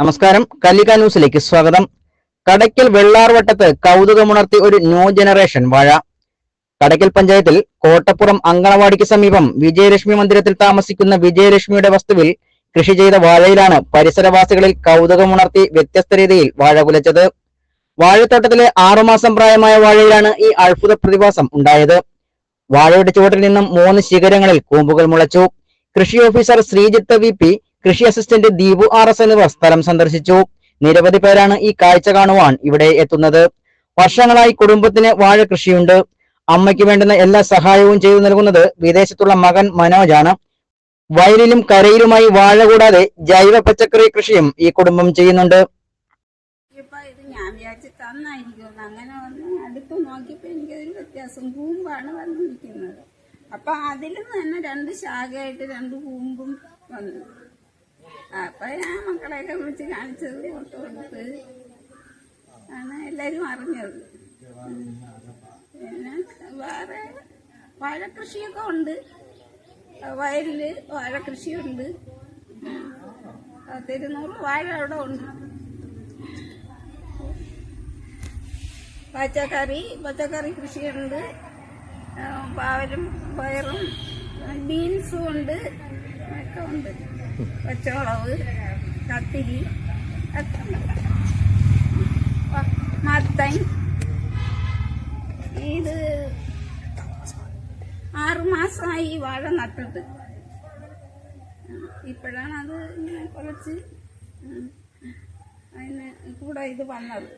നമസ്കാരം. കല്ലിക ന്യൂസിലേക്ക് സ്വാഗതം. കടയ്ക്കൽ വെള്ളാർവട്ടത്ത് കൗതുകമുണർത്തി ഒരു ന്യൂ ജനറേഷൻ വാഴ. കടയ്ക്കൽ പഞ്ചായത്തിൽ കോട്ടപ്പുറം അങ്കണവാടിക്ക് സമീപം വിജയലക്ഷ്മി മന്ദിരത്തിൽ താമസിക്കുന്ന വിജയലക്ഷ്മിയുടെ വസ്തുവിൽ കൃഷി ചെയ്ത വാഴയിലാണ് പരിസരവാസികളിൽ കൗതുകമുണർത്തി വ്യത്യസ്ത രീതിയിൽ വാഴ കുലച്ചത്. വാഴത്തോട്ടത്തിലെ ആറുമാസം പ്രായമായ വാഴയിലാണ് ഈ അത്ഭുത പ്രതിഭാസം ഉണ്ടായത്. വാഴയുടെ ചുവട്ടിൽ നിന്നും മൂന്ന് ശിഖരങ്ങളിൽ കൂമ്പുകൾ മുളച്ചു. കൃഷി ഓഫീസർ ശ്രീജിത്ത് വി കൃഷി അസിസ്റ്റന്റ് ദീപു ആർ എസ് എന്നിവർ സ്ഥലം സന്ദർശിച്ചു. നിരവധി പേരാണ് ഈ കാഴ്ച കാണുവാൻ ഇവിടെ എത്തുന്നത്. വർഷങ്ങളായി കുടുംബത്തിന് വാഴ കൃഷിയുണ്ട്. അമ്മയ്ക്ക് വേണ്ടുന്ന എല്ലാ സഹായവും ചെയ്തു നൽകുന്നത് വിദേശത്തുള്ള മകൻ മനോജാണ് വയലിലും കരയിലുമായി വാഴ കൂടാതെ ജൈവ പച്ചക്കറി കൃഷിയും ഈ കുടുംബം ചെയ്യുന്നുണ്ട്. ഞാൻ തന്നായിരിക്കും. അങ്ങനെ അടുത്ത് നോക്കിയപ്പോ എനിക്കതൊരു വ്യത്യാസം. കൂമ്പാണ് വന്നിരിക്കുന്നത്. അപ്പൊ അതിലും തന്നെ രണ്ട് ശാഖയായിട്ട് രണ്ട് കൂമ്പും വന്നു. അപ്പൊ ഞാൻ മക്കളെയൊക്കെ വിളിച്ച് കാണിച്ചത് ഫോട്ടോ എടുത്ത് ആണ് എല്ലാരും അറിഞ്ഞത്. പിന്നെ വേറെ വാഴക്കൃഷിയൊക്കെ ഉണ്ട് വയലിൽ വാഴക്കൃഷിയുണ്ട് ഉം. പത്തിരുന്നൂറ് വാഴ അവിടെ ഉണ്ട് പച്ചക്കറി പച്ചക്കറി കൃഷിയുണ്ട് പാവലും പയറും ബീൻസും ഉണ്ട് ഒക്കെ ഉണ്ട്. പച്ചമുളക് കത്തിരി മത്തൻ. ഇത് ആറുമാസമായി വാഴ നട്ടിട്ട്. ഇപ്പോഴാണ് അത് ഇങ്ങനെ കുറച്ച് അതിന് കൂടെ ഇത് വന്നത്.